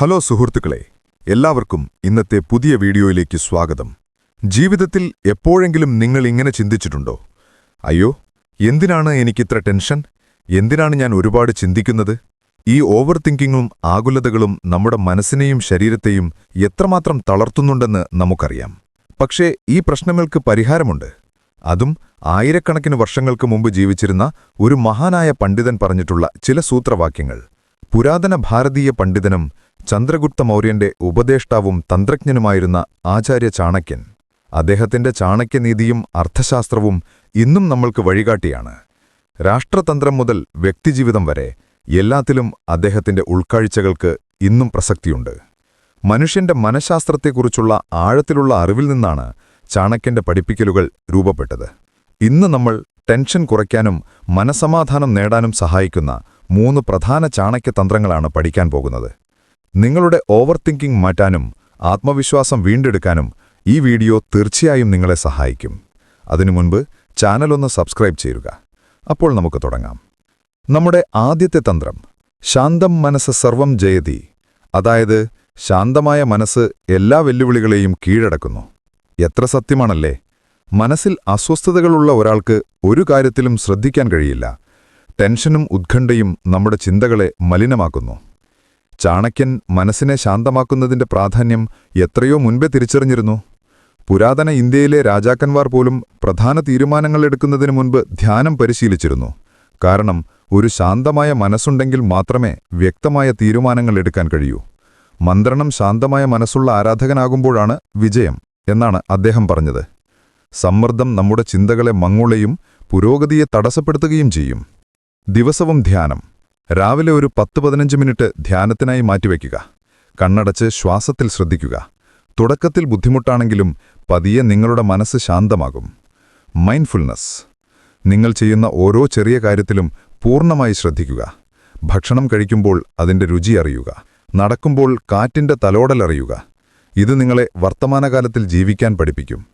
Hello സുഹൃത്തുക്കളെ എല്ലാവർക്കും ഇന്നത്തെ പുതിയ വീഡിയോയിലേക്ക് സ്വാഗതം. ജീവിതത്തിൽ എപ്പോഴെങ്കിലും നിങ്ങൾ ഇങ്ങനെ ചിന്തിച്ചിട്ടുണ്ടോ? അയ്യോ എന്തിനാണ് എനിക്കിത്ര ടെൻഷൻ? എന്തിനാണ് ഞാൻ ഒരുപാട് ചിന്തിക്കുന്നത്? ഈ ഓവർ തിങ്കിങ്ങും ആകുലതകളും നമ്മുടെ മനസ്സിനെയും ശരീരത്തെയും എത്രമാത്രം തളർത്തുന്നുണ്ടെന്ന് നമുക്കറിയാം. പക്ഷേ ഈ പ്രശ്നങ്ങൾക്ക് പരിഹാരമുണ്ട്. അതും ആയിരക്കണക്കിന് വർഷങ്ങൾക്ക് മുമ്പ് ജീവിച്ചിരുന്ന ഒരു മഹാനായ പണ്ഡിതൻ പറഞ്ഞിട്ടുള്ള ചില സൂത്രവാക്യങ്ങൾ. പുരാതന ഭാരതീയ പണ്ഡിതനും ചന്ദ്രഗുപ്ത മൗര്യന്റെ ഉപദേഷ്ടാവും തന്ത്രജ്ഞനുമായിരുന്ന ആചാര്യ ചാണക്യൻ. അദ്ദേഹത്തിന്റെ ചാണക്യനീതിയും അർത്ഥശാസ്ത്രവും ഇന്നും നമ്മൾക്ക് വഴികാട്ടിയാണ്. രാഷ്ട്രതന്ത്രം മുതൽ വ്യക്തിജീവിതം വരെ എല്ലാത്തിലും അദ്ദേഹത്തിന്റെ ഉൾക്കാഴ്ചകൾക്ക് ഇന്നും പ്രസക്തിയുണ്ട്. മനുഷ്യന്റെ മനഃശാസ്ത്രത്തെക്കുറിച്ചുള്ള ആഴത്തിലുള്ള അറിവിൽ നിന്നാണ് ചാണക്യന്റെ പഠിപ്പിക്കലുകൾ രൂപപ്പെട്ടത്. ഇന്ന് നമ്മൾ ടെൻഷൻ കുറയ്ക്കാനും മനസമാധാനം നേടാനും സഹായിക്കുന്ന മൂന്ന് പ്രധാന ചാണക്യ തന്ത്രങ്ങളാണ് പഠിക്കാൻ പോകുന്നത്. നിങ്ങളുടെ ഓവർ തിങ്കിംഗ് മാറ്റാനും ആത്മവിശ്വാസം വീണ്ടെടുക്കാനും ഈ വീഡിയോ തീർച്ചയായും നിങ്ങളെ സഹായിക്കും. അതിനു മുൻപ് ചാനലൊന്ന് സബ്സ്ക്രൈബ് ചെയ്യുക. അപ്പോൾ നമുക്ക് തുടങ്ങാം. നമ്മുടെ ആദ്യത്തെ തന്ത്രം ശാന്തം മനസ്സ് സർവം ജയതി. അതായത് ശാന്തമായ മനസ്സ് എല്ലാ വെല്ലുവിളികളെയും കീഴടക്കുന്നു. എത്ര സത്യമാണല്ലേ? മനസ്സിൽ അസ്വസ്ഥതകളുള്ള ഒരാൾക്ക് ഒരു കാര്യത്തിലും ശ്രദ്ധിക്കാൻ കഴിയില്ല. ടെൻഷനും ഉത്കണ്ഠയും നമ്മുടെ ചിന്തകളെ മലിനമാക്കുന്നു. ചാണക്യൻ മനസ്സിനെ ശാന്തമാക്കുന്നതിന്റെ പ്രാധാന്യം എത്രയോ മുൻപേ തിരിച്ചറിഞ്ഞിരുന്നു. പുരാതന ഇന്ത്യയിലെ രാജാക്കന്മാർ പോലും പ്രധാന തീരുമാനങ്ങൾ എടുക്കുന്നതിന് മുൻപ് ധ്യാനം പരിശീലിച്ചിരുന്നു. കാരണം ഒരു ശാന്തമായ മനസ്സുണ്ടെങ്കിൽ മാത്രമേ വ്യക്തമായ തീരുമാനങ്ങൾ എടുക്കാൻ കഴിയൂ. മന്ത്രണം ശാന്തമായ മനസ്സുള്ള ആരാധകനാകുമ്പോഴാണ് വിജയം എന്നാണ് അദ്ദേഹം പറഞ്ഞത്. സമ്മർദ്ദം നമ്മുടെ ചിന്തകളെ മങ്ങുളയും പുരോഗതിയെ തടസ്സപ്പെടുത്തുകയും ചെയ്യും. ദിവസവും ധ്യാനം. രാവിലെ ഒരു പത്ത് പതിനഞ്ച് മിനിറ്റ് ധ്യാനത്തിനായി മാറ്റിവെക്കുക. കണ്ണടച്ച് ശ്വാസത്തിൽ ശ്രദ്ധിക്കുക. തുടക്കത്തിൽ ബുദ്ധിമുട്ടാണെങ്കിലും പതിയെ നിങ്ങളുടെ മനസ്സ് ശാന്തമാകും. മൈൻഡ്ഫുൾനെസ് നിങ്ങൾ ചെയ്യുന്ന ഓരോ ചെറിയ കാര്യത്തിലും പൂർണമായി ശ്രദ്ധിക്കുക. ഭക്ഷണം കഴിക്കുമ്പോൾ അതിന്റെ രുചി അറിയുക. നടക്കുമ്പോൾ കാറ്റിന്റെ തലോടലറിയുക ഇത് നിങ്ങളെ വർത്തമാനകാലത്തിൽ ജീവിക്കാൻ പഠിപ്പിക്കും.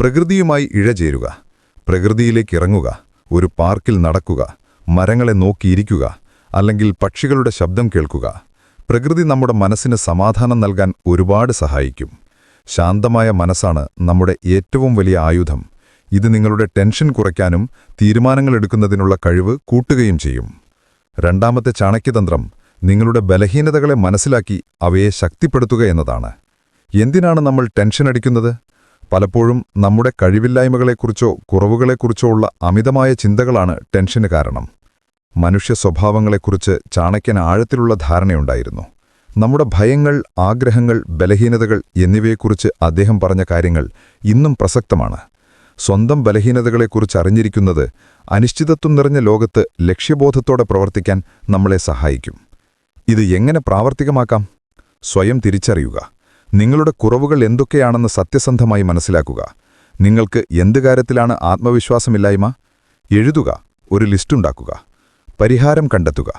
പ്രകൃതിയുമായി ഇഴചേരുക. പ്രകൃതിയിലേക്ക് ഇറങ്ങുക. ഒരു പാർക്കിൽ നടക്കുക. മരങ്ങളെ നോക്കിയിരിക്കുക. അല്ലെങ്കിൽ പക്ഷികളുടെ ശബ്ദം കേൾക്കുക. പ്രകൃതി നമ്മുടെ മനസ്സിന് സമാധാനം നൽകാൻ ഒരുപാട് സഹായിക്കും. ശാന്തമായ മനസ്സാണ് നമ്മുടെ ഏറ്റവും വലിയ ആയുധം. ഇത് നിങ്ങളുടെ ടെൻഷൻ കുറയ്ക്കാനും തീരുമാനങ്ങൾ എടുക്കുന്നതിനുള്ള കഴിവ് കൂട്ടുകയും ചെയ്യും. രണ്ടാമത്തെ ചാണക്യതന്ത്രം നിങ്ങളുടെ ബലഹീനതകളെ മനസ്സിലാക്കി അവയെ ശക്തിപ്പെടുത്തുക എന്നതാണ്. എന്തിനാണ് നമ്മൾ ടെൻഷൻ അടിക്കുന്നത്? പലപ്പോഴും നമ്മുടെ കഴിവില്ലായ്മകളെക്കുറിച്ചോ കുറവുകളെക്കുറിച്ചോ ഉള്ള അമിതമായ ചിന്തകളാണ് ടെൻഷന് കാരണം. മനുഷ്യ സ്വഭാവങ്ങളെക്കുറിച്ച് ചാണക്യൻ ആഴത്തിലുള്ള ധാരണയുണ്ടായിരുന്നു. നമ്മുടെ ഭയങ്ങൾ ആഗ്രഹങ്ങൾ ബലഹീനതകൾ എന്നിവയെക്കുറിച്ച് അദ്ദേഹം പറഞ്ഞ കാര്യങ്ങൾ ഇന്നും പ്രസക്തമാണ്. സ്വന്തം ബലഹീനതകളെക്കുറിച്ച് അറിഞ്ഞിരിക്കുന്നത് അനിശ്ചിതത്വം നിറഞ്ഞ ലോകത്ത് ലക്ഷ്യബോധത്തോടെ പ്രവർത്തിക്കാൻ നമ്മളെ സഹായിക്കും. ഇത് എങ്ങനെ പ്രാവർത്തികമാക്കാം? സ്വയം തിരിച്ചറിയുക. നിങ്ങളുടെ കുറവുകൾ എന്തൊക്കെയാണെന്ന് സത്യസന്ധമായി മനസ്സിലാക്കുക. നിങ്ങൾക്ക് എന്ത് കാര്യത്തിലാണ് ആത്മവിശ്വാസമില്ലായ്മ? എഴുതുക. ഒരു ലിസ്റ്റുണ്ടാക്കുക പരിഹാരം കണ്ടെത്തുക.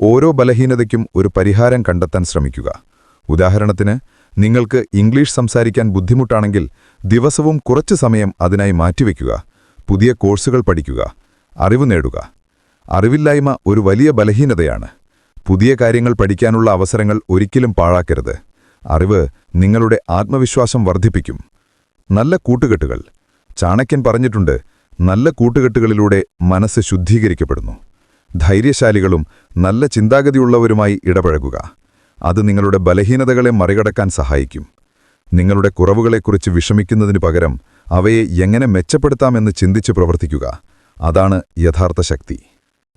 ഓരോ ബലഹീനതയ്ക്കും ഒരു പരിഹാരം കണ്ടെത്താൻ ശ്രമിക്കുക. ഉദാഹരണത്തിന് നിങ്ങൾക്ക് ഇംഗ്ലീഷ് സംസാരിക്കാൻ ബുദ്ധിമുട്ടാണെങ്കിൽ ദിവസവും കുറച്ച് സമയം അതിനായി മാറ്റിവെക്കുക. പുതിയ കോഴ്സുകൾ പഠിക്കുക. അറിവ് നേടുക. അറിവില്ലായ്മ ഒരു വലിയ ബലഹീനതയാണ്. പുതിയ കാര്യങ്ങൾ പഠിക്കാനുള്ള അവസരങ്ങൾ ഒരിക്കലും പാഴാക്കരുത്. അറിവ് നിങ്ങളുടെ ആത്മവിശ്വാസം വർദ്ധിപ്പിക്കും. നല്ല കൂട്ടുകെട്ടുകൾ. ചാണക്യൻ പറഞ്ഞിട്ടുണ്ട് നല്ല കൂട്ടുകെട്ടുകളിലൂടെ മനസ്സ് ശുദ്ധീകരിക്കപ്പെടുന്നു. ധൈര്യശാലികളും നല്ല ചിന്താഗതിയുള്ളവരുമായി ഇടപഴകുക. അത് നിങ്ങളുടെ ബലഹീനതകളെ മറികടക്കാൻ സഹായിക്കും. നിങ്ങളുടെ കുറവുകളെക്കുറിച്ച് വിഷമിക്കുന്നതിനു പകരം അവയെ എങ്ങനെ മെച്ചപ്പെടുത്താമെന്ന് ചിന്തിച്ച് പ്രവർത്തിക്കുക. അതാണ് യഥാർത്ഥ ശക്തി.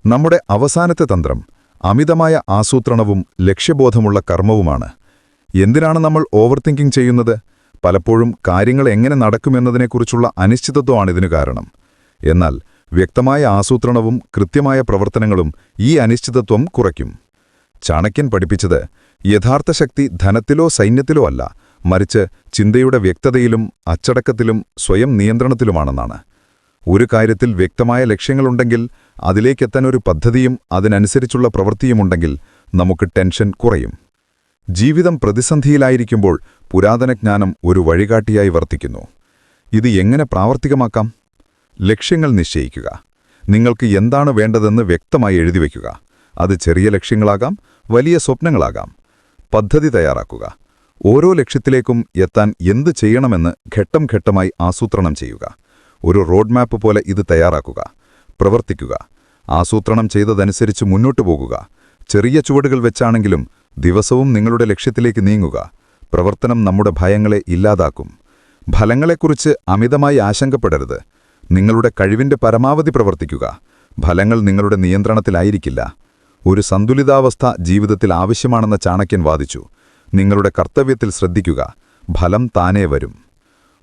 നമ്മുടെ അവസാനത്തെ തന്ത്രം അമിതമായ ആസൂത്രണവും ലക്ഷ്യബോധമുള്ള കർമ്മവുമാണ്. എന്തിനാണ് നമ്മൾ ഓവർ തിങ്കിങ് ചെയ്യുന്നത്? പലപ്പോഴും കാര്യങ്ങൾ എങ്ങനെ നടക്കുമെന്നതിനെക്കുറിച്ചുള്ള അനിശ്ചിതത്വമാണിതിനു കാരണം. എന്നാൽ വ്യക്തമായ ആസൂത്രണവും കൃത്യമായ പ്രവർത്തനങ്ങളും ഈ അനിശ്ചിതത്വം കുറയ്ക്കും. ചാണക്യൻ പഠിപ്പിച്ചത് യഥാർത്ഥ ശക്തി ധനത്തിലോ സൈന്യത്തിലോ അല്ല മറിച്ച് ചിന്തയുടെ വ്യക്തതയിലും അച്ചടക്കത്തിലും സ്വയം നിയന്ത്രണത്തിലുമാണെന്നാണ്. ഒരു കാര്യത്തിൽ വ്യക്തമായ ലക്ഷ്യങ്ങളുണ്ടെങ്കിൽ അതിലേക്കെത്താൻ ഒരു പദ്ധതിയും അതിനനുസരിച്ചുള്ള പ്രവൃത്തിയുമുണ്ടെങ്കിൽ നമുക്ക് ടെൻഷൻ കുറയും. ജീവിതം പ്രതിസന്ധിയിലായിരിക്കുമ്പോൾ പുരാതന ജ്ഞാനം ഒരു വഴികാട്ടിയായി വർത്തിക്കുന്നു. ഇത് എങ്ങനെ പ്രാവർത്തികമാക്കാം? ലക്ഷ്യങ്ങൾ നിശ്ചയിക്കുക. നിങ്ങൾക്ക് എന്താണ് വേണ്ടതെന്ന് വ്യക്തമായി എഴുതി വയ്ക്കുക. അത് ചെറിയ ലക്ഷ്യങ്ങളാകാം വലിയ സ്വപ്നങ്ങളാകാം. പദ്ധതി തയ്യാറാക്കുക. ഓരോ ലക്ഷ്യത്തിലേക്കും എത്താൻ എന്ത് ചെയ്യണമെന്ന് ഘട്ടം ഘട്ടമായി ആസൂത്രണം ചെയ്യുക. ഒരു റോഡ് മാപ്പ് പോലെ ഇത് തയ്യാറാക്കുക. പ്രവർത്തിക്കുക. ആസൂത്രണം ചെയ്തതനുസരിച്ച് മുന്നോട്ടു പോകുക. ചെറിയ ചുവടുകൾ വെച്ചാണെങ്കിലും ദിവസവും നിങ്ങളുടെ ലക്ഷ്യത്തിലേക്ക് നീങ്ങുക. പ്രവർത്തനം നമ്മുടെ ഭയങ്ങളെ ഇല്ലാതാക്കും. ഫലങ്ങളെക്കുറിച്ച് അമിതമായി ആശങ്കപ്പെടരുത്. നിങ്ങളുടെ കഴിവിന്റെ പരമാവധി പ്രവർത്തിക്കുക. ഫലങ്ങൾ നിങ്ങളുടെ നിയന്ത്രണത്തിലായിരിക്കില്ല. ഒരു സന്തുലിതാവസ്ഥ ജീവിതത്തിൽ ആവശ്യമാണെന്ന ചാണക്യൻ വാദിച്ചു. നിങ്ങളുടെ കർത്തവ്യത്തിൽ ശ്രദ്ധിക്കുക. ഫലം താനേ വരും.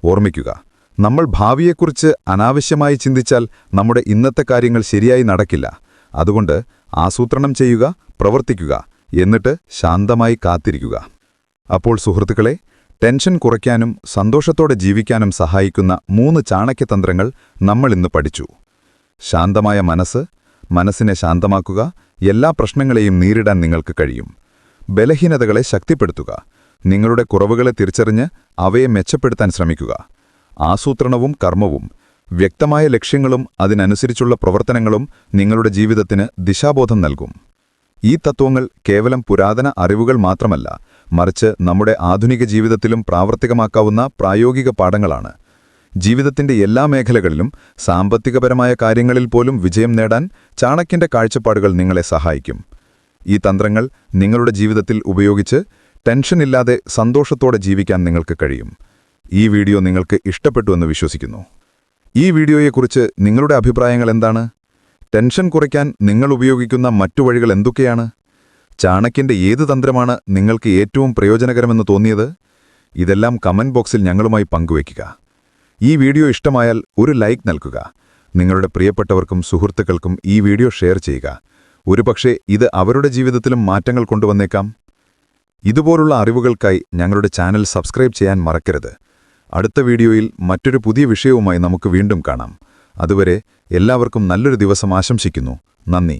ഓർമ്മിക്കുക. നമ്മൾ ഭാവിയെക്കുറിച്ച് അനാവശ്യമായി ചിന്തിച്ചാൽ നമ്മുടെ ഇന്നത്തെ കാര്യങ്ങൾ ശരിയായി നടക്കില്ല. അതുകൊണ്ട് ആസൂത്രണം ചെയ്യുക പ്രവർത്തിക്കുക. എന്നിട്ട് ശാന്തമായി കാത്തിരിക്കുക. അപ്പോൾ സുഹൃത്തുക്കളെ ടെൻഷൻ കുറയ്ക്കാനും സന്തോഷത്തോടെ ജീവിക്കാനും സഹായിക്കുന്ന മൂന്ന് ചാണക്യതന്ത്രങ്ങൾ നമ്മൾ ഇന്ന് പഠിച്ചു. ശാന്തമായ മനസ്സ് മനസ്സിനെ ശാന്തമാക്കുക എല്ലാ പ്രശ്നങ്ങളെയും നേരിടാൻ നിങ്ങൾക്ക് കഴിയും. ബലഹീനതകളെ ശക്തിപ്പെടുത്തുക നിങ്ങളുടെ കുറവുകളെ തിരിച്ചറിഞ്ഞ് അവയെ മെച്ചപ്പെടുത്താൻ ശ്രമിക്കുക. ആസൂത്രണവും കർമ്മവും വ്യക്തമായ ലക്ഷ്യങ്ങളും അതിനനുസരിച്ചുള്ള പ്രവർത്തനങ്ങളും നിങ്ങളുടെ ജീവിതത്തിന് ദിശാബോധം നൽകും. ഈ തത്വങ്ങൾ കേവലം പുരാതന അറിവുകൾ മാത്രമല്ല മറിച്ച് നമ്മുടെ ആധുനിക ജീവിതത്തിലും പ്രാവർത്തികമാക്കാവുന്ന പ്രായോഗിക പാഠങ്ങളാണ്. ജീവിതത്തിന്റെ എല്ലാ മേഖലകളിലും സാമ്പത്തികപരമായ കാര്യങ്ങളിൽ പോലും വിജയം നേടാൻ ചാണക്യന്റെ കാഴ്ചപ്പാടുകൾ നിങ്ങളെ സഹായിക്കും. ഈ തന്ത്രങ്ങൾ നിങ്ങളുടെ ജീവിതത്തിൽ ഉപയോഗിച്ച് ടെൻഷനില്ലാതെ സന്തോഷത്തോടെ ജീവിക്കാൻ നിങ്ങൾക്ക് കഴിയും. ഈ വീഡിയോ നിങ്ങൾക്ക് ഇഷ്ടപ്പെട്ടുവെന്ന് വിശ്വസിക്കുന്നു. ഈ വീഡിയോയെക്കുറിച്ച് നിങ്ങളുടെ അഭിപ്രായങ്ങൾ എന്താണ്? ടെൻഷൻ കുറയ്ക്കാൻ നിങ്ങൾ ഉപയോഗിക്കുന്ന മറ്റു വഴികൾ എന്തൊക്കെയാണ്? ചാണക്യന്റെ ഏത് തന്ത്രമാണ് നിങ്ങൾക്ക് ഏറ്റവും പ്രയോജനകരമെന്ന് തോന്നിയത്? ഇതെല്ലാം കമന്റ് ബോക്സിൽ ഞങ്ങളുമായി പങ്കുവയ്ക്കുക. ഈ വീഡിയോ ഇഷ്ടമായാൽ ഒരു ലൈക്ക് നൽകുക. നിങ്ങളുടെ പ്രിയപ്പെട്ടവർക്കും സുഹൃത്തുക്കൾക്കും ഈ വീഡിയോ ഷെയർ ചെയ്യുക. ഒരുപക്ഷെ ഇത് അവരുടെ ജീവിതത്തിലും മാറ്റങ്ങൾ കൊണ്ടുവന്നേക്കാം. ഇതുപോലുള്ള അറിവുകൾക്കായി ഞങ്ങളുടെ ചാനൽ സബ്സ്ക്രൈബ് ചെയ്യാൻ മറക്കരുത്. അടുത്ത വീഡിയോയിൽ മറ്റൊരു പുതിയ വിഷയവുമായി നമുക്ക് വീണ്ടും കാണാം. അതുവരെ എല്ലാവർക്കും നല്ലൊരു ദിവസം ആശംസിക്കുന്നു. നന്ദി.